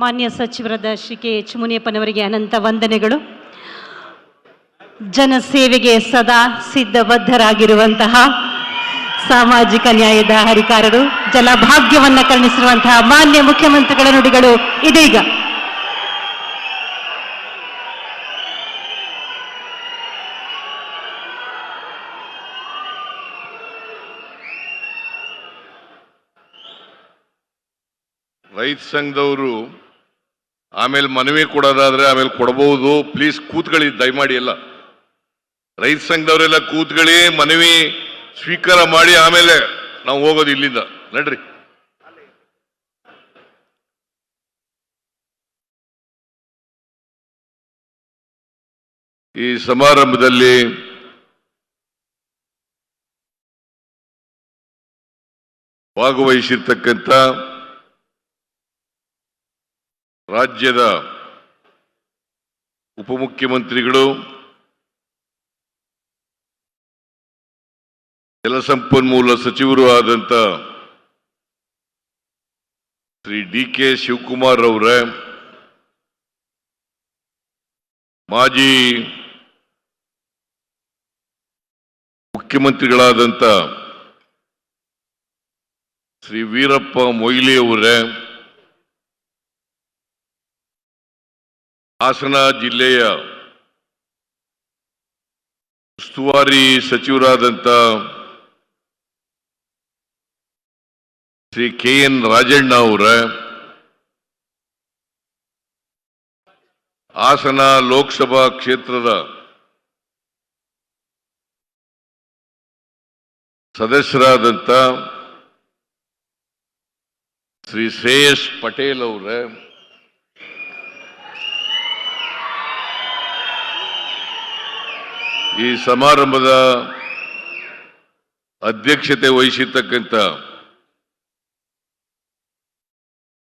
ಮಾನ್ಯ ಸಚಿವರಾದ Shri K H ಮುನಿಯಪ್ಪನವರಿಗೆ ಅನಂತ ವಂದನೆಗಳು. ಜನಸೇವೆಗೆ ಸದಾ ಸಿದ್ಧಬದ್ಧರಾಗಿರುವಂತಹ ಸಾಮಾಜಿಕ ನ್ಯಾಯದ ಹರಿಕಾರರು, ಜಲಭಾಗ್ಯವನ್ನ ಕರುಣಿಸಿರುವಂತಹ ಮಾನ್ಯ ಮುಖ್ಯಮಂತ್ರಿಗಳ ನುಡಿಗಳು ಇದೀಗ. ರೈತ ಸಂಘದವರು ಆಮೇಲೆ ಮನವಿ ಕೊಡೋದಾದ್ರೆ ಆಮೇಲೆ ಕೊಡಬಹುದು ಪ್ಲೀಸ್ ಕೂತ್ಕೊಳ್ಳಿ, ದಯಮಾಡಿ ಎಲ್ಲ. ರೈತ ಸಂಘದವರೆಲ್ಲ ಕೂತ್ಕೊಳ್ಳಿ, ಮನವಿ ಸ್ವೀಕಾರ ಮಾಡಿ ಆಮೇಲೆ ನಾವು ಹೋಗೋದು ಇಲ್ಲಿಂದ. ನಡ್ರಿ. ಈ ಸಮಾರಂಭದಲ್ಲಿ ಭಾಗವಹಿಸಿರ್ತಕ್ಕಂಥ ರಾಜ್ಯದ ಉಪಮುಖ್ಯಮಂತ್ರಿಗಳು ಜಲಸಂಪನ್ಮೂಲ ಸಚಿವರು ಆದಂತ ಶ್ರೀ ಡಿ ಕೆ ಶಿವಕುಮಾರ್ ಅವರ, ಮಾಜಿ ಮುಖ್ಯಮಂತ್ರಿಗಳಾದಂತ ಶ್ರೀ ವೀರಪ್ಪ ಮೊಯ್ಲಿ ಅವರೇ ಹಾಸನ ಜಿಲ್ಲೆಯ ಉಸ್ತುವಾರಿ ಸಚಿವರಾದಂಥ ಶ್ರೀ ಕೆ ಎನ್ ರಾಜಣ್ಣ ಅವರ ಹಾಸನ ಲೋಕಸಭಾ ಕ್ಷೇತ್ರದ ಸದಸ್ಯರಾದಂಥ ಶ್ರೀ ಶ್ರೇಯಸ್ ಪಟೇಲ್ ಅವರ. ಈ ಸಮಾರಂಭದ ಅಧ್ಯಕ್ಷತೆ ವಹಿಸಿರ್ತಕ್ಕಂಥ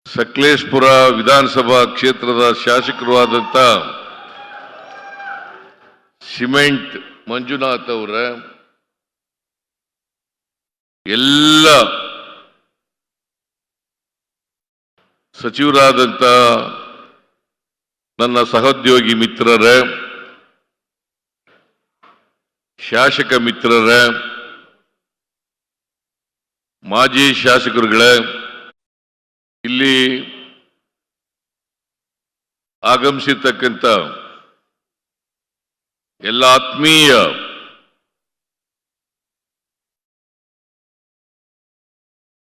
ಸಕಲೇಶ್ಪುರ ವಿಧಾನಸಭಾ ಕ್ಷೇತ್ರದ ಶಾಸಕರು ಆದಂಥ ಸಿಮೆಂಟ್ ಮಂಜುನಾಥ್ ಅವರ, ಎಲ್ಲ ಸಚಿವರಾದಂಥ ನನ್ನ ಸಹೋದ್ಯೋಗಿ ಮಿತ್ರರೇ ಶಾಸಕ ಮಿತ್ರರೇ ಮಾಜಿ ಶಾಸಕರುಗಳೇ ಇಲ್ಲಿ ಆಗಮಿಸಿರ್ತಕ್ಕಂಥ ಎಲ್ಲ ಆತ್ಮೀಯ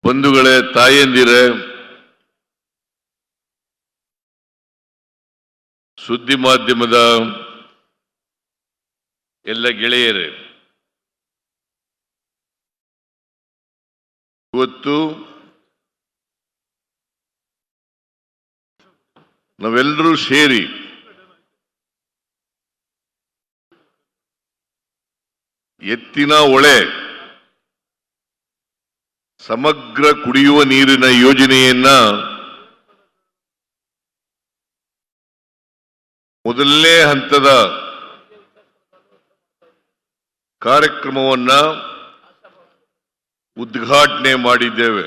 ಬಂಧುಗಳೇ ತಾಯಂದಿರೇ ಸುದ್ದಿ ಮಾಧ್ಯಮದ ಎಲ್ಲ ಗೆಳೆಯರೇ ಇವತ್ತು ನಾವೆಲ್ಲರೂ ಸೇರಿ ಎತ್ತಿನ ಒಳೆ ಸಮಗ್ರ ಕುಡಿಯುವ ನೀರಿನ ಯೋಜನೆಯನ್ನ ಮೊದಲನೇ ಹಂತದ ಕಾರ್ಯಕ್ರಮವನ್ನ ಉದ್ಘಾಟನೆ ಮಾಡಿದ್ದೇವೆ.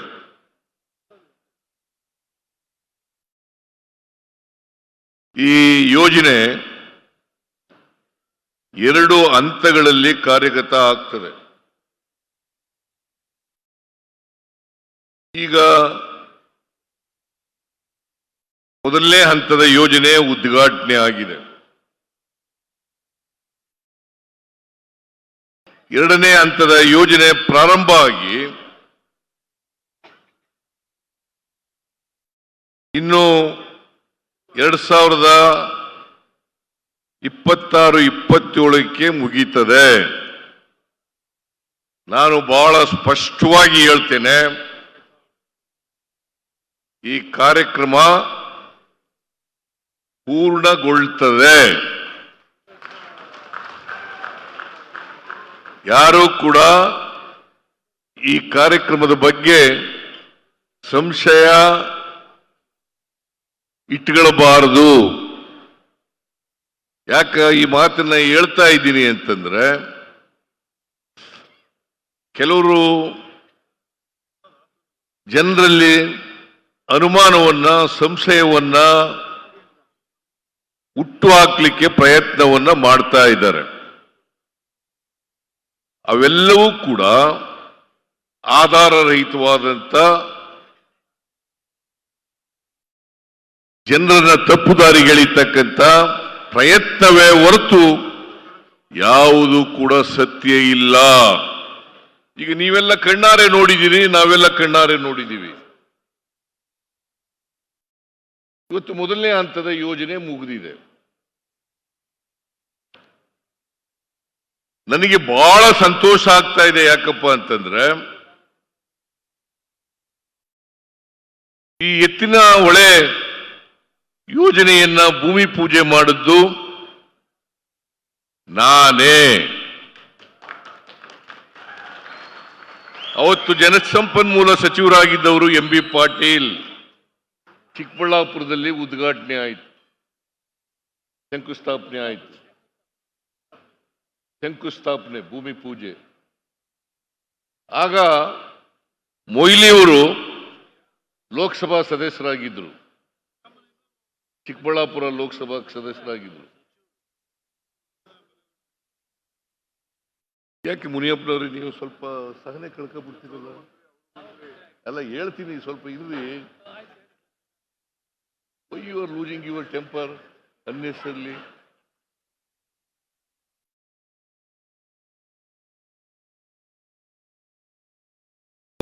ಈ ಯೋಜನೆ ಎರಡು ಹಂತಗಳಲ್ಲಿ ಕಾರ್ಯಗತ ಆಗ್ತದೆ. ಈಗ ಮೊದಲನೇ ಹಂತದ ಯೋಜನೆ ಉದ್ಘಾಟನೆ ಆಗಿದೆ. ಎರಡನೇ ಹಂತದ ಯೋಜನೆ ಪ್ರಾರಂಭ ಆಗಿ ಇನ್ನು ಎರಡ್ ಸಾವಿರದ ಇಪ್ಪತ್ತಾರು, ಇಪ್ಪತ್ತೇಳಕ್ಕೆ ಮುಗೀತದೆ. ನಾನು ಬಹಳ ಸ್ಪಷ್ಟವಾಗಿ ಹೇಳ್ತೇನೆ, ಈ ಕಾರ್ಯಕ್ರಮ ಪೂರ್ಣಗೊಳ್ತದೆ. ಯಾರು ಕೂಡ ಈ ಕಾರ್ಯಕ್ರಮದ ಬಗ್ಗೆ ಸಂಶಯ ಇಟ್ಕೊಳ್ಳಬಾರದು ಯಾಕ ಈ ಮಾತನ್ನ ಹೇಳ್ತಾ ಇದ್ದೀನಿ ಅಂತಂದ್ರೆ, ಕೆಲವರು ಜನರಲ್ಲಿ ಅನುಮಾನವನ್ನ, ಸಂಶಯವನ್ನ ಹುಟ್ಟು ಹಾಕ್ಲಿಕ್ಕೆ ಪ್ರಯತ್ನವನ್ನ ಮಾಡ್ತಾ ಇದ್ದಾರೆ. ಅವೆಲ್ಲವೂ ಕೂಡ ಆಧಾರರಹಿತವಾದಂತ ಜನರನ್ನ ತಪ್ಪುದಾರಿಗೆಳಿತಕ್ಕಂಥ ಪ್ರಯತ್ನವೇ ಹೊರತು ಯಾವುದು ಕೂಡ ಸತ್ಯ ಇಲ್ಲ. ಈಗ ನೀವೆಲ್ಲ ಕಣ್ಣಾರೆ ನೋಡಿದ್ದೀರಿ, ನಾವೆಲ್ಲ ಕಣ್ಣಾರೆ ನೋಡಿದ್ದೀವಿ. ಇವತ್ತು ಮೊದಲನೇ ಹಂತದ ಯೋಜನೆ ಮುಗಿದಿದೆ. ನನಗೆ ಬಹಳ ಸಂತೋಷ ಆಗ್ತಾ ಇದೆ ಯಾಕಪ್ಪ ಅಂತಂದ್ರೆ, ಈ ಎತ್ತಿನ ಹೊಳೆ ಯೋಜನೆಯನ್ನ ಭೂಮಿ ಪೂಜೆ ಮಾಡಿದ್ದು ನಾನೇ. ಅವತ್ತು ಜನಸಂಪನ್ಮೂಲ ಸಚಿವರಾಗಿದ್ದವರು ಎಂ ಬಿ ಪಾಟೀಲ್. ಚಿಕ್ಕಬಳ್ಳಾಪುರದಲ್ಲಿ ಉದ್ಘಾಟನೆ ಆಯಿತು, ಶಂಕುಸ್ಥಾಪನೆ ಆಯಿತು. ಶಂಕುಸ್ಥಾಪನೆ, ಭೂಮಿ ಪೂಜೆ. ಆಗ ಮೊಯ್ಲಿಯವರು ಲೋಕಸಭಾ ಸದಸ್ಯರಾಗಿದ್ದರು. ಚಿಕ್ಕಬಳ್ಳಾಪುರ ಲೋಕಸಭಾ ಸದಸ್ಯರಾಗಿದ್ದರು. ಯಾಕೆ ಮುನಿಯಪ್ಪನವ್ರಿ, ನೀವು ಸ್ವಲ್ಪ ಸಹನೆ ಕಳ್ಕೊಬಿಡ್ತೀರಲ್ಲ? ಅಲ್ಲ ಹೇಳ್ತೀನಿ ಸ್ವಲ್ಪ ಇರ್ರಿ. You are losing your temper unnecessarily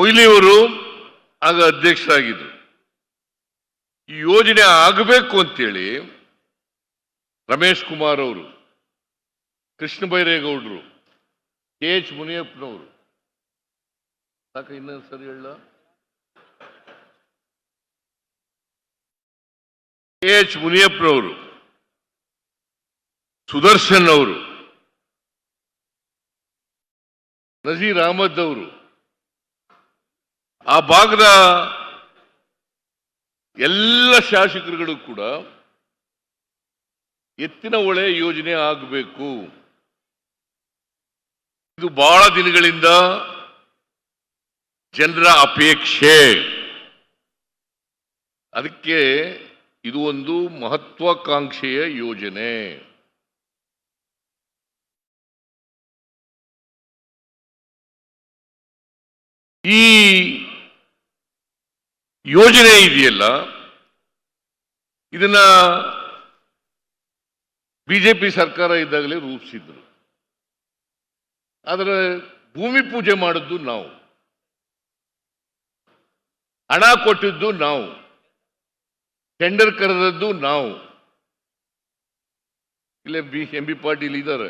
ಮೊಯ್ಲಿಯವರು ಆಗ ಅಧ್ಯಕ್ಷರಾಗಿದ್ರು. ಈ ಯೋಜನೆ ಆಗಬೇಕು ಅಂತೇಳಿ ರಮೇಶ್ ಕುಮಾರ್ ಅವರು, ಕೃಷ್ಣ ಬೈರೇಗೌಡರು, ಕೆ ಎಚ್ ಮುನಿಯಪ್ಪನವರು. ಸಾಕ, ಇನ್ನೊಂದು ಸರಿ ಹೇಳ. ಕೆ ಎಚ್ ಮುನಿಯಪ್ಪನವರು, ಸುದರ್ಶನ್ ಅವರು, ನಜೀರ್ ಅಹಮದ್ ಅವರು ಆ ಭಾಗದ ಎಲ್ಲ ಶಾಸಕರುಗಳು ಕೂಡ ಎತ್ತಿನ ಒಳೆ ಯೋಜನೆ ಆಗಬೇಕು. ಇದು ಬಹಳ ದಿನಗಳಿಂದ ಜನರ ಅಪೇಕ್ಷೆ. ಅದಕ್ಕೆ ಇದು ಒಂದು ಮಹತ್ವಾಕಾಂಕ್ಷೆಯ ಯೋಜನೆ. ಈ ಯೋಜನೆ ಇದೆಯಲ್ಲ? ಇದನ್ನ ಬಿಜೆಪಿ ಸರ್ಕಾರ ಇದ್ದಾಗಲೇ ರೂಪಿಸಿದ್ರು. ಆದರೆ ಭೂಮಿ ಪೂಜೆ ಮಾಡಿದ್ದು ನಾವು. ಹಣ ಕೊಟ್ಟಿದ್ದು ನಾವು. ಟೆಂಡರ್ ಕರೆದದ್ದು ನಾವು. ಇಲ್ಲೇ ಬಿ, ಎಂ ಬಿ ಪಾಟೀಲ್ ಇದ್ದಾರೆ.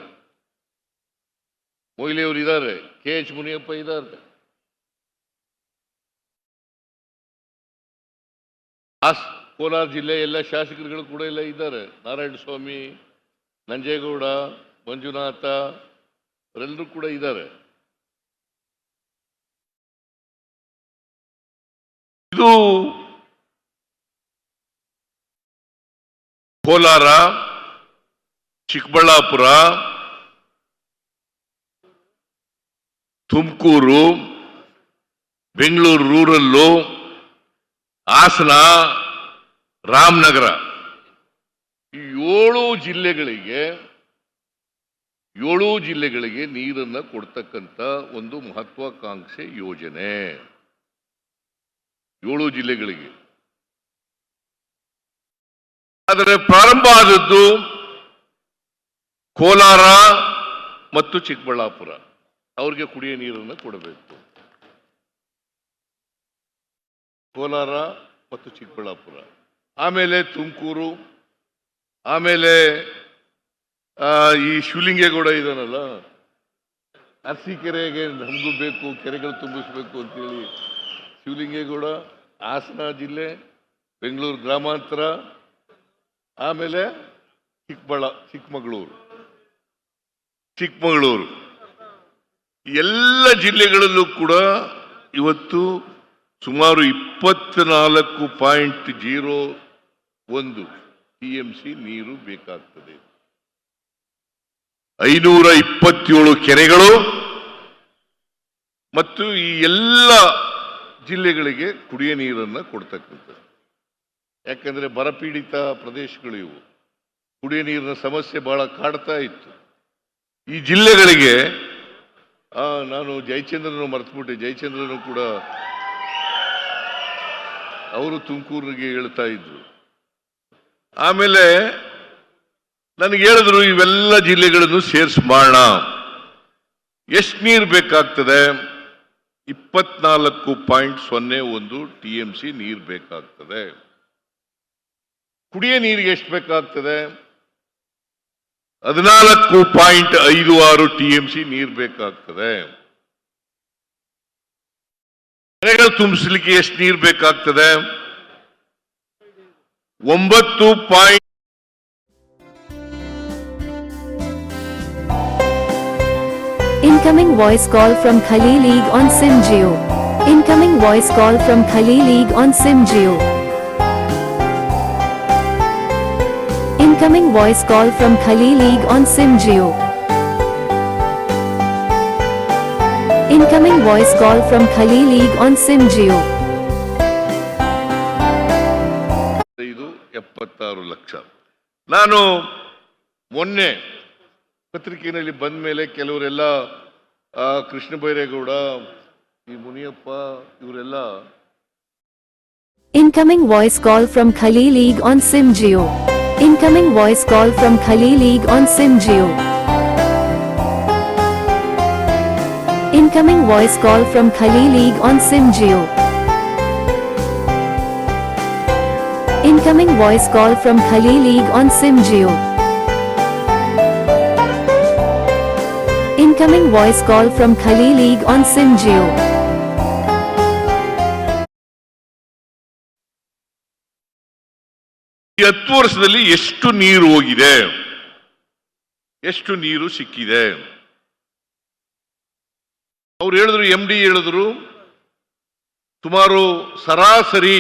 ಮೊಯ್ಲಿಯವರು ಇದ್ದಾರೆ. ಕೆ ಎಚ್ ಮುನಿಯಪ್ಪ ಇದ್ದಾರೆ. ಹಾಸ್ ಕೋಲಾರ ಜಿಲ್ಲೆ ಎಲ್ಲ ಶಾಸಕರುಗಳು ಕೂಡ ಎಲ್ಲ ಇದ್ದಾರೆ. ನಾರಾಯಣ ಸ್ವಾಮಿ ನಂಜೇಗೌಡ, ಮಂಜುನಾಥ, ಅವರೆಲ್ಲರೂ ಕೂಡ ಇದ್ದಾರೆ. ಇದು ಕೋಲಾರ, ಚಿಕ್ಕಬಳ್ಳಾಪುರ, ತುಮಕೂರು, ಬೆಂಗಳೂರು, ರೂರಲ್ಲು ಹಾಸನ, ರಾಮನಗರ ಈ ಏಳು ಜಿಲ್ಲೆಗಳಿಗೆ ಏಳು ಜಿಲ್ಲೆಗಳಿಗೆ ನೀರನ್ನ ಕೊಡ್ತಕ್ಕಂಥ ಒಂದು ಮಹತ್ವಾಕಾಂಕ್ಷೆ ಯೋಜನೆ. ಏಳು ಜಿಲ್ಲೆಗಳಿಗೆ. ಆದರೆ ಪ್ರಾರಂಭ ಆದದ್ದು ಕೋಲಾರ ಮತ್ತು ಚಿಕ್ಕಬಳ್ಳಾಪುರ. ಅವ್ರಿಗೆ ಕುಡಿಯ ನೀರನ್ನು ಕೊಡಬೇಕು. ಕೋಲಾರ ಮತ್ತು ಚಿಕ್ಕಬಳ್ಳಾಪುರ. ಆಮೇಲೆ ತುಮಕೂರು, ಆಮೇಲೆ ಈ ಶಿವಲಿಂಗೇಗೌಡ ಇದಾನಲ್ಲ, ಅರಸೀಕೆರೆಗೆ ನಮಗೂ ಬೇಕು, ಕೆರೆಗಳು ತುಂಬಿಸ್ಬೇಕು ಅಂತೇಳಿ ಶಿವಲಿಂಗೇಗೌಡ, ಹಾಸನ ಜಿಲ್ಲೆ, ಬೆಂಗಳೂರು ಗ್ರಾಮಾಂತರ, ಆಮೇಲೆ ಚಿಕ್ಕಬಳ್ಳ, ಚಿಕ್ಕಮಗಳೂರು. ಚಿಕ್ಕಮಗಳೂರು. ಎಲ್ಲ ಜಿಲ್ಲೆಗಳಲ್ಲೂ ಕೂಡ ಇವತ್ತು ಸುಮಾರು ಇಪ್ಪತ್ನಾಲ್ಕು ಪಾಯಿಂಟ್ ಜೀರೋ ಒಂದು ಟಿ ಎಂ ಸಿ ನೀರು ಬೇಕಾಗ್ತದೆ. ಐನೂರ ಇಪ್ಪತ್ತೇಳು ಕೆರೆಗಳು ಮತ್ತು ಈ ಎಲ್ಲ ಜಿಲ್ಲೆಗಳಿಗೆ ಕುಡಿಯ ನೀರನ್ನು ಕೊಡ್ತಕ್ಕಂಥದ್ದು. ಯಾಕಂದ್ರೆ ಬರಪೀಡಿತ ಪ್ರದೇಶಗಳು ಇವು. ಕುಡಿಯ ನೀರಿನ ಸಮಸ್ಯೆ ಬಹಳ ಕಾಡ್ತಾ ಇತ್ತು. ಈ ಜಿಲ್ಲೆಗಳಿಗೆ ನಾನು ಜಯಚಂದ್ರನು ಮರೆತುಬಿಟ್ಟೆ. ಜಯಚಂದ್ರನು ಕೂಡ ಅವರು ತುಮಕೂರಿಗೆ ಹೇಳ್ತಾ ಇದ್ರು. ಆಮೇಲೆ ನನಗೆ ಹೇಳಿದ್ರು, ಇವೆಲ್ಲ ಜಿಲ್ಲೆಗಳನ್ನು ಸೇರಿಸಿ ಮಾಡೋಣ ಎಷ್ಟು ನೀರು ಬೇಕಾಗ್ತದೆ? ಇಪ್ಪತ್ನಾಲ್ಕು ಪಾಯಿಂಟ್ ಸೊನ್ನೆ ಒಂದು ಟಿ ಎಂ ಸಿ ನೀರು ಬೇಕಾಗ್ತದೆ. ಕುಡಿಯ ನೀರಿಗೆ ಎಷ್ಟು ಬೇಕಾಗ್ತದೆ? ಹದಿನಾಲ್ಕು ಪಾಯಿಂಟ್ ಐದು ಆರು ಟಿ ಎಂ ಸಿ ನೀರು ಬೇಕಾಗ್ತದೆ. ಮನೆಗಳು ತುಂಬಿಸ್ಲಿಕ್ಕೆ ಎಷ್ಟು ನೀರು ಬೇಕಾಗ್ತದೆ ಒಂಬತ್ತು point Incoming voice call from Khali League on Sim Geo. Incoming voice call from Khali League on Sim Geo. Incoming voice call from Khali League on Sim incoming voice call from Khalil League on SimGeo. ಇದು ಎಪ್ಪತ್ತಾರು ಲಕ್ಷ. ನಾನು ಮೊನ್ನೆ ಪತ್ರಿಕೆಯಲ್ಲಿ ಬಂದ ಮೇಲೆ ಕೆಲವರೆಲ್ಲ ಕೃಷ್ಣ ಬೈರೇಗೌಡ ಈ ಮುನಿಯಪ್ಪ ಇವರೆಲ್ಲ ಇನ್ಕಮಿಂಗ್ ವಾಯ್ಸ್ ಕಾಲ್ ಫ್ರಮ್ ಖಲೀ league on SIM Jio incoming voice call from ಖಲೀ league on SIM Jio Incoming voice call from Khali League on Sim Geo. Incoming voice call from Khali League on Sim Geo. Incoming voice call from Khali League on Sim Geo. ಈ ಹತ್ತು ವರ್ಷದಲ್ಲಿ ಎಷ್ಟು ನೀರು ಹೋಗಿದೆ ಎಷ್ಟು ನೀರು ಸಿಕ್ಕಿದೆ ಅವ್ರು ಹೇಳಿದ್ರು ಎಂ ಡಿ ಹೇಳಿದ್ರು ಸುಮಾರು ಸರಾಸರಿ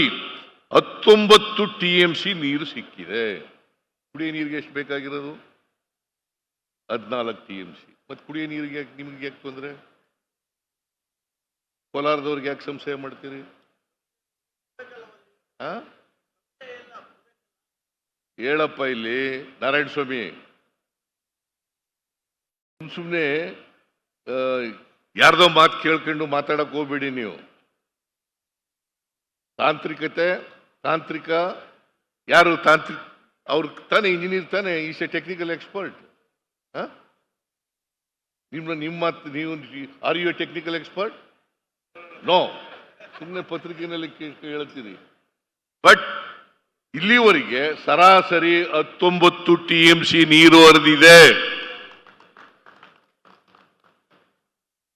ಹತ್ತೊಂಬತ್ತು ಟಿ ಎಂ ಸಿ ನೀರು ಸಿಕ್ಕಿದೆ. ಕುಡಿಯೋ ನೀರಿಗೆ ಎಷ್ಟು ಬೇಕಾಗಿರೋದು? ಹದಿನಾಲ್ಕು ಟಿ ಎಂ ಸಿ ಮತ್ತೆ ಕುಡಿಯೋ ನೀರಿಗೆ ಯಾಕೆ, ನಿಮ್ಗೆ ಯಾಕೆ ತೊಂದರೆ? ಕೋಲಾರದವ್ರಿಗೆ ಯಾಕೆ ಸಂಶಯ ಮಾಡ್ತೀರಿ? ಹೇಳಪ್ಪ ಇಲ್ಲಿ ನಾರಾಯಣ ಸ್ವಾಮಿ ಸುಮ್ಮನೆ ಯಾರ್ದೋ ಮಾತು ಕೇಳ್ಕೊಂಡು ಮಾತಾಡಕ್ ಹೋಗ್ಬೇಡಿ ನೀವು. ತಾಂತ್ರಿಕತೆ, ತಾಂತ್ರಿಕ, ಯಾರು ತಾಂತ್ರಿಕ ಅವ್ರ ತಾನೆ ಇಂಜಿನಿಯರ್ ತಾನೇ ಈಸ್ ಎ ಟೆಕ್ನಿಕಲ್ ಎಕ್ಸ್ಪರ್ಟ್ ನಿಮ್ಮ ನಿಮ್ಮ ನೀವು are you a technical expert no ಸುಮ್ಮನೆ ಪತ್ರಿಕೆಯಲ್ಲಿ ಹೇಳ್ತೀರಿ ಬಟ್ ಇಲ್ಲಿವರೆಗೆ ಸರಾಸರಿ ಹತ್ತೊಂಬತ್ತು ಟಿ ಎಂ ಸಿ ನೀರು ಹರಿದಿದೆ.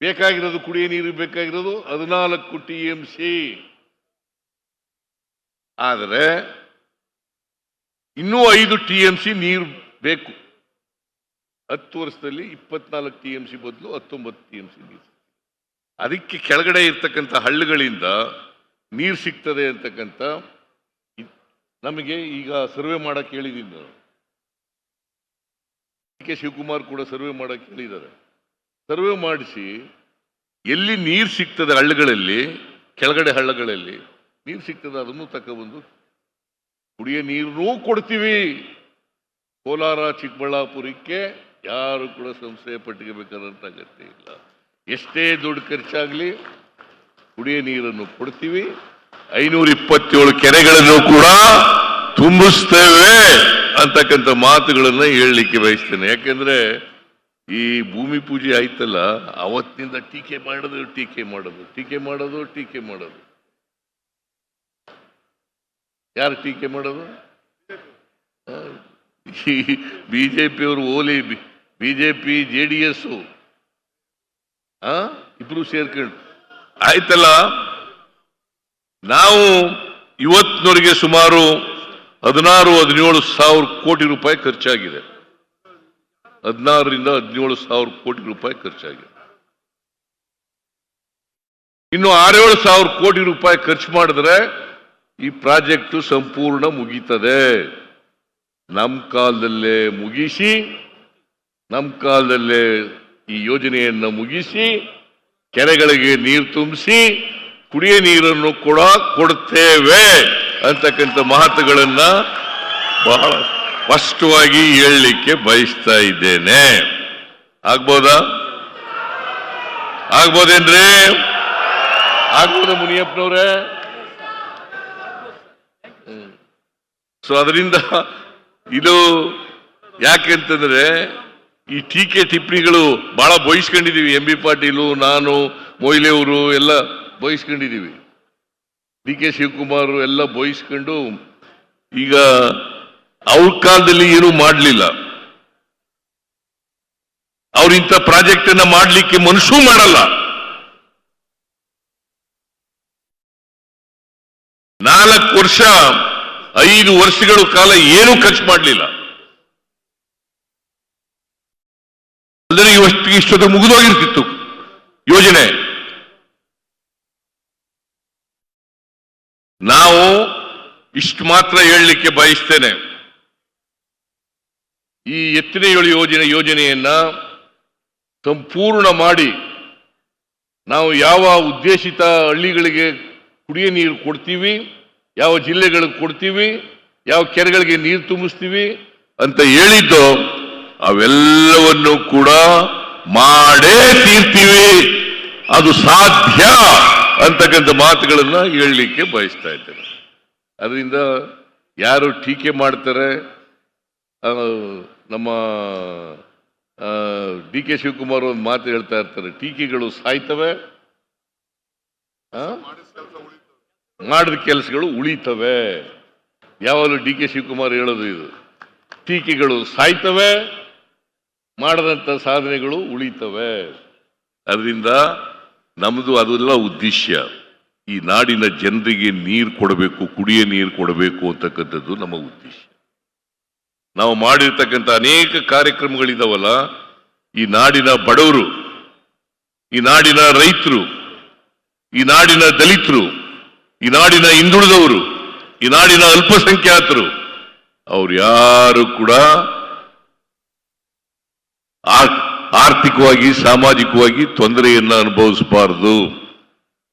ಬೇಕಾಗಿರೋದು ಕುಡಿಯ ನೀರು ಬೇಕಾಗಿರೋದು ಹದಿನಾಲ್ಕು ಟಿ ಎಂ ಸಿ. ಆದರೆ ಇನ್ನೂ ಐದು ಟಿ ಎಂ ಸಿ ನೀರು ಬೇಕು. ಹತ್ತು ವರ್ಷದಲ್ಲಿ ಇಪ್ಪತ್ನಾಲ್ಕು ಟಿ ಎಂ ಸಿ ಬದಲು ಹತ್ತೊಂಬತ್ತು ಟಿ ಎಂ ಸಿ ನೀರು ಅದಕ್ಕೆ ಕೆಳಗಡೆ ಇರ್ತಕ್ಕಂಥ ಹಳ್ಳಿಗಳಿಂದ ನೀರು ಸಿಗ್ತದೆ ಅಂತಕ್ಕಂಥ ನಮಗೆ ಈಗ ಸರ್ವೆ ಮಾಡಕ್ಕೆ ಹೇಳಿದ್ದೀನಿ ನಾನು. ಕೆ ಶಿವಕುಮಾರ್ ಕೂಡ ಸರ್ವೆ ಮಾಡಕ್ಕೆ ಹೇಳಿದ್ದಾರೆ. ಸರ್ವೆ ಮಾಡಿಸಿ, ಎಲ್ಲಿ ನೀರು ಸಿಗ್ತದೆ ಹಳ್ಳಗಳಲ್ಲಿ, ಕೆಳಗಡೆ ಹಳ್ಳಗಳಲ್ಲಿ, ನೀರು ಸಿಗ್ತದೆ ಅದನ್ನು ತಗೊಬಂದು ಕುಡಿಯ ನೀರನ್ನೂ ಕೊಡ್ತೀವಿ. ಕೋಲಾರ, ಚಿಕ್ಕಬಳ್ಳಾಪುರಕ್ಕೆ ಯಾರು ಕೂಡ ಸಂಶಯ ಪಟ್ಟಿಗೆಬೇಕಾದಂತ ಅಗತ್ಯ ಇಲ್ಲ. ಎಷ್ಟೇ ದುಡ್ಡು ಖರ್ಚಾಗ್ಲಿ ಕುಡಿಯ ನೀರನ್ನು ಕೊಡ್ತೀವಿ. ಐನೂರ ಇಪ್ಪತ್ತೇಳು ಕೆರೆಗಳನ್ನು ಕೂಡ ತುಂಬಿಸ್ತೇವೆ ಅಂತಕ್ಕಂಥ ಮಾತುಗಳನ್ನು ಹೇಳಲಿಕ್ಕೆ ಬಯಸ್ತೇನೆ. ಯಾಕೆಂದ್ರೆ ಈ ಭೂಮಿ ಪೂಜೆ ಆಯ್ತಲ್ಲ, ಅವತ್ತಿನಿಂದ ಟೀಕೆ ಮಾಡೋದು ಟೀಕೆ ಮಾಡೋದು ಟೀಕೆ ಮಾಡೋದು ಟೀಕೆ ಮಾಡೋದು. ಯಾರು ಟೀಕೆ ಮಾಡೋದು? ಬಿಜೆಪಿಯವರು ಓಲಿ, ಬಿಜೆಪಿ, ಜೆ ಡಿ ಎಸ್ ಇಬ್ರು ಸೇರ್ಕೊಂಡು. ಆಯ್ತಲ್ಲ? ನಾವು ಇವತ್ತಿನವರೆಗೆ ಸುಮಾರು ಹದಿನಾರು, ಹದಿನೇಳು ಸಾವಿರ ಕೋಟಿ ರೂಪಾಯಿ ಖರ್ಚಾಗಿದೆ. ಹದಿನಾರರಿಂದ ಹದಿನೇಳು ಸಾವಿರ ಕೋಟಿ ರೂಪಾಯಿ ಖರ್ಚಾಗಿದೆ. ಇನ್ನು ಆರೇಳು ಸಾವಿರ ಕೋಟಿ ರೂಪಾಯಿ ಖರ್ಚು ಮಾಡಿದ್ರೆ ಈ ಪ್ರಾಜೆಕ್ಟ್ ಸಂಪೂರ್ಣ ಮುಗೀತದೆ. ನಮ್ಮ ಕಾಲದಲ್ಲೇ ಮುಗಿಸಿ ನಮ್ಮ ಕಾಲದಲ್ಲೇ ಈ ಯೋಜನೆಯನ್ನು ಮುಗಿಸಿ, ಕೆರೆಗಳಿಗೆ ನೀರು ತುಂಬಿಸಿ, ಕುಡಿಯ ನೀರನ್ನು ಕೂಡ ಕೊಡ್ತೇವೆ ಅಂತಕ್ಕಂಥ ಮಾತುಗಳನ್ನು ಬಹಳ ಸ್ಪಷ್ಟವಾಗಿ ಹೇಳಲಿಕ್ಕೆ ಬಯಸ್ತಾ ಇದ್ದೇನೆ. ಆಗ್ಬೋದಾ? ಆಗ್ಬೋದೇನ್ರಿ? ಆಗ್ಬೋದ ಮುನಿಯಪ್ಪನವ್ರೆ? ಸೊ ಅದರಿಂದ ಇದು ಯಾಕೆಂತಂದ್ರೆ ಈ ಟೀಕೆ ಟಿಪ್ಪಣಿಗಳು ಬಹಳ ಬಯಸ್ಕೊಂಡಿದೀವಿ ಎಂ ಬಿ ಪಾಟೀಲು, ನಾನು, ಮೊಯ್ಲೆಯವರು ಎಲ್ಲ ಬಯಸ್ಕೊಂಡಿದೀವಿ ಡಿ ಕೆ ಶಿವಕುಮಾರ್ ಎಲ್ಲ ಬಯಸ್ಕೊಂಡು ಈಗ ಅವ್ರ ಕಾಲದಲ್ಲಿ ಏನು ಮಾಡಲಿಲ್ಲ. ಅವ್ರ ಇಂಥ ಪ್ರಾಜೆಕ್ಟ್ ಅನ್ನ ಮಾಡಲಿಕ್ಕೆ ಮನುಷ್ಯೂ ಮಾಡಲ್ಲ. ನಾಲ್ಕು ವರ್ಷ, ಐದು ವರ್ಷಗಳ ಕಾಲ ಏನು ಖರ್ಚು ಮಾಡಲಿಲ್ಲ. ಅಂದರೆ ಇವಷ್ಟು ಇಷ್ಟೊತ್ತು ಮುಗಿದೋಗಿರ್ತಿತ್ತು ಯೋಜನೆ. ನಾವು ಇಷ್ಟು ಮಾತ್ರ ಹೇಳಲಿಕ್ಕೆ ಬಯಸ್ತೇನೆ. ಈ ಎತ್ತಿನೇಳು ಯೋಜನೆ, ಯೋಜನೆಯನ್ನು ಸಂಪೂರ್ಣ ಮಾಡಿ ನಾವು ಯಾವ ಉದ್ದೇಶಿತ ಹಳ್ಳಿಗಳಿಗೆ ಕುಡಿಯ ನೀರು ಕೊಡ್ತೀವಿ, ಯಾವ ಜಿಲ್ಲೆಗಳಿಗೆ ಕೊಡ್ತೀವಿ, ಯಾವ ಕೆರೆಗಳಿಗೆ ನೀರು ತುಂಬಿಸ್ತೀವಿ ಅಂತ ಹೇಳಿದ್ದು ಅವೆಲ್ಲವನ್ನು ಕೂಡ ಮಾಡೇ ತೀರ್ತೀವಿ. ಅದು ಸಾಧ್ಯ ಅಂತಕ್ಕಂಥ ಮಾತುಗಳನ್ನು ಹೇಳಲಿಕ್ಕೆ ಬಯಸ್ತಾ ಇದ್ದೇನೆ. ಅದರಿಂದ ಯಾರು ಟೀಕೆ ಮಾಡ್ತಾರೆ ನಮ್ಮ ಡಿ ಕೆ ಶಿವಕುಮಾರ್ ಒಂದು ಮಾತು ಹೇಳ್ತಾ ಇರ್ತಾರೆ, ಟೀಕೆಗಳು ಸಾಯ್ತವೆ? ಮಾಡಿದ ಕೆಲಸಗಳು ಉಳಿತವೆ. ಯಾವಾಗಲೂ ಡಿ ಕೆ ಶಿವಕುಮಾರ್ ಹೇಳೋದು ಇದು. ಟೀಕೆಗಳು ಸಾಯ್ತವೆ, ಮಾಡದಂತ ಸಾಧನೆಗಳು ಉಳಿತವೆ. ಅದರಿಂದ ನಮ್ಮದು ಅದೆಲ್ಲ ಉದ್ದೇಶ ಈ ನಾಡಿನ ಜನರಿಗೆ ನೀರು ಕೊಡಬೇಕು, ಕುಡಿಯ ನೀರು ಕೊಡಬೇಕು ಅಂತಕ್ಕಂಥದ್ದು ನಮ್ಮ ಉದ್ದೇಶ ನಾವು ಮಾಡಿರ್ತಕ್ಕಂಥ ಅನೇಕ ಕಾರ್ಯಕ್ರಮಗಳಿದಾವಲ್ಲ, ಈ ನಾಡಿನ ಬಡವರು, ಈ ನಾಡಿನ ರೈತರು, ಈ ನಾಡಿನ ದಲಿತರು, ಈ ನಾಡಿನ ಹಿಂದುಳಿದವರು, ಈ ನಾಡಿನ ಅಲ್ಪಸಂಖ್ಯಾತರು, ಅವ್ರು ಯಾರು ಕೂಡ ಆರ್ಥಿಕವಾಗಿ, ಸಾಮಾಜಿಕವಾಗಿ ತೊಂದರೆಯನ್ನ ಅನುಭವಿಸಬಾರದು.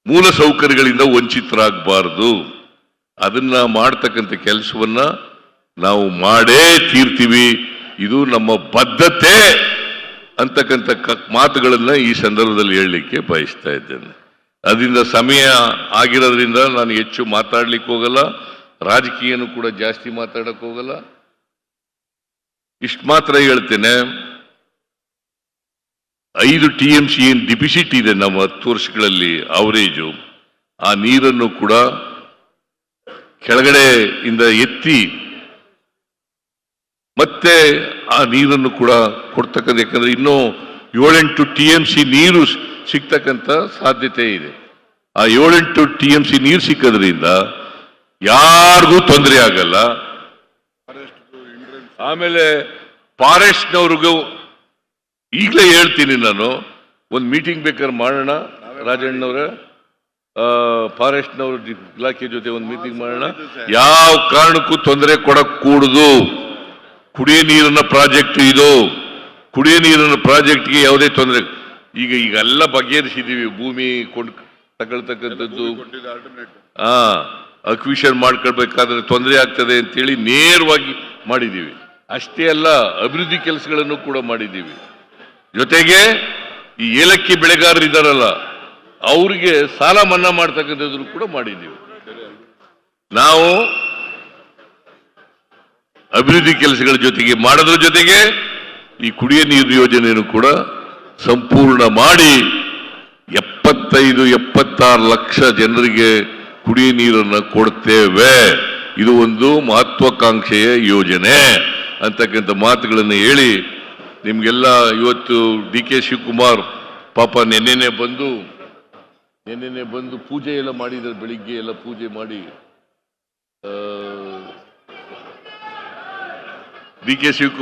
ಮೂಲ ಸೌಕರ್ಯಗಳಿಂದ ವಂಚಿತರಾಗಬಾರದು. ಅದನ್ನ ಮಾಡ್ತಕ್ಕಂಥ ಕೆಲಸವನ್ನ ನಾವು ಮಾಡೇ ತೀರ್ತೀವಿ. ಇದು ನಮ್ಮ ಬದ್ಧತೆ ಅಂತಕ್ಕಂಥ ಮಾತುಗಳನ್ನು ಈ ಸಂದರ್ಭದಲ್ಲಿ ಹೇಳಲಿಕ್ಕೆ ಬಯಸ್ತಾ ಇದ್ದೇನೆ. ಅದರಿಂದ ಸಮಯ ಆಗಿರೋದ್ರಿಂದ ನಾನು ಹೆಚ್ಚು ಮಾತಾಡ್ಲಿಕ್ಕೆ ಹೋಗಲ್ಲ. ರಾಜಕೀಯನೂ ಕೂಡ ಜಾಸ್ತಿ ಮಾತಾಡಕ್ಕೆ ಹೋಗಲ್ಲ. ಇಷ್ಟು ಮಾತ್ರ ಹೇಳ್ತೇನೆ. ಐದು ಟಿ ಎಂ ಸಿ ಏನು ಡಿಪಿಸಿಟ್ ಇದೆ ನಮ್ಮ ಹತ್ತು ವರ್ಷಗಳಲ್ಲಿ ಅವರೇಜು. ಆ ನೀರನ್ನು ಕೂಡ ಕೆಳಗಡೆ ಇಂದ ಎತ್ತಿ ಮತ್ತೆ ಆ ನೀರನ್ನು ಕೂಡ ಕೊಡ್ತಕ್ಕಂಥ, ಯಾಕಂದ್ರೆ ಇನ್ನೂ ಏಳೆಂಟು ಟಿ ಎಂ ಸಿ ನೀರು ಸಿಗ್ತಕ್ಕಂಥ ಸಾಧ್ಯತೆ ಇದೆ. ಆ ಏಳೆಂಟು ಟಿ ಎಂ ಸಿ ನೀರು ಸಿಕ್ಕೋದ್ರಿಂದ ಯಾರಿಗೂ ತೊಂದರೆ ಆಗಲ್ಲ. ಆಮೇಲೆ ಫಾರೆಸ್ಟ್ನವ್ರಿಗೂ ಈಗಲೇ ಹೇಳ್ತೀನಿ ನಾನು, ಒಂದು ಮೀಟಿಂಗ್ ಬೇಕಾದ್ರೆ ಮಾಡೋಣ. ರಾಜಣ್ಣವ್ರೆ ಫಾರೆಸ್ಟ್ನವ್ರ ಇಲಾಖೆ ಜೊತೆ ಒಂದು ಮೀಟಿಂಗ್ ಮಾಡೋಣ. ಯಾವ ಕಾರಣಕ್ಕೂ ತೊಂದರೆ ಕೊಡಕ್ ಕೂಡುದು ಕುಡಿಯ ನೀರಿನ ಪ್ರಾಜೆಕ್ಟ್ ಇದು. ಕುಡಿಯ ನೀರಿನ ಪ್ರಾಜೆಕ್ಟ್ಗೆ ಯಾವುದೇ ತೊಂದರೆ ಈಗ ಈಗ ಎಲ್ಲ ಬಗೆಹರಿಸಿದೀವಿ ಭೂಮಿ ಕೊಂಡು ತಗೊಳ್ತಕ್ಕಂಥದ್ದು. ಹಾ ಅಕ್ವಿಷನ್ ಮಾಡ್ಕೊಳ್ಬೇಕಾದ್ರೆ ತೊಂದರೆ ಆಗ್ತದೆ ಅಂತೇಳಿ ನೇರವಾಗಿ ಮಾಡಿದ್ದೀವಿ. ಅಷ್ಟೇ ಅಲ್ಲ, ಅಭಿವೃದ್ಧಿ ಕೆಲಸಗಳನ್ನು ಕೂಡ ಮಾಡಿದ್ದೀವಿ. ಜೊತೆಗೆ ಈ ಏಲಕ್ಕಿ ಬೆಳೆಗಾರರು ಇದ್ದಾರಲ್ಲ, ಅವರಿಗೆ ಸಾಲ ಮನ್ನಾ ಮಾಡ್ತಕ್ಕಂಥದ್ದು ಕೂಡ ಮಾಡಿದ್ದೀವಿ. ನಾವು ಅಭಿವೃದ್ಧಿ ಕೆಲಸಗಳ ಜೊತೆಗೆ ಮಾಡೋದ್ರ ಜೊತೆಗೆ ಈ ಕುಡಿಯ ನೀರು ಯೋಜನೆಯನ್ನು ಕೂಡ ಸಂಪೂರ್ಣ ಮಾಡಿ ಎಪ್ಪತ್ತೈದು, ಎಪ್ಪತ್ತಾರು ಲಕ್ಷ ಜನರಿಗೆ ಕುಡಿಯ ನೀರನ್ನು ಕೊಡ್ತೇವೆ. ಇದು ಒಂದು ಮಹತ್ವಾಕಾಂಕ್ಷೆಯ ಯೋಜನೆ ಅಂತಕ್ಕಂಥ ಮಾತುಗಳನ್ನು ಹೇಳಿ ನಿಮಗೆಲ್ಲ ಇವತ್ತು ಡಿ ಕೆ ಶಿವಕುಮಾರ್ ಪಾಪ ನೆನ್ನೆನೆ ಬಂದು ನೆನ್ನೆನೆ ಬಂದು ಪೂಜೆ ಎಲ್ಲ ಮಾಡಿದ್ದಾರೆ, ಬೆಳಿಗ್ಗೆ ಎಲ್ಲ ಪೂಜೆ ಮಾಡಿ ಡಿ ಕೆ ಶಿವಕುಮಾರ್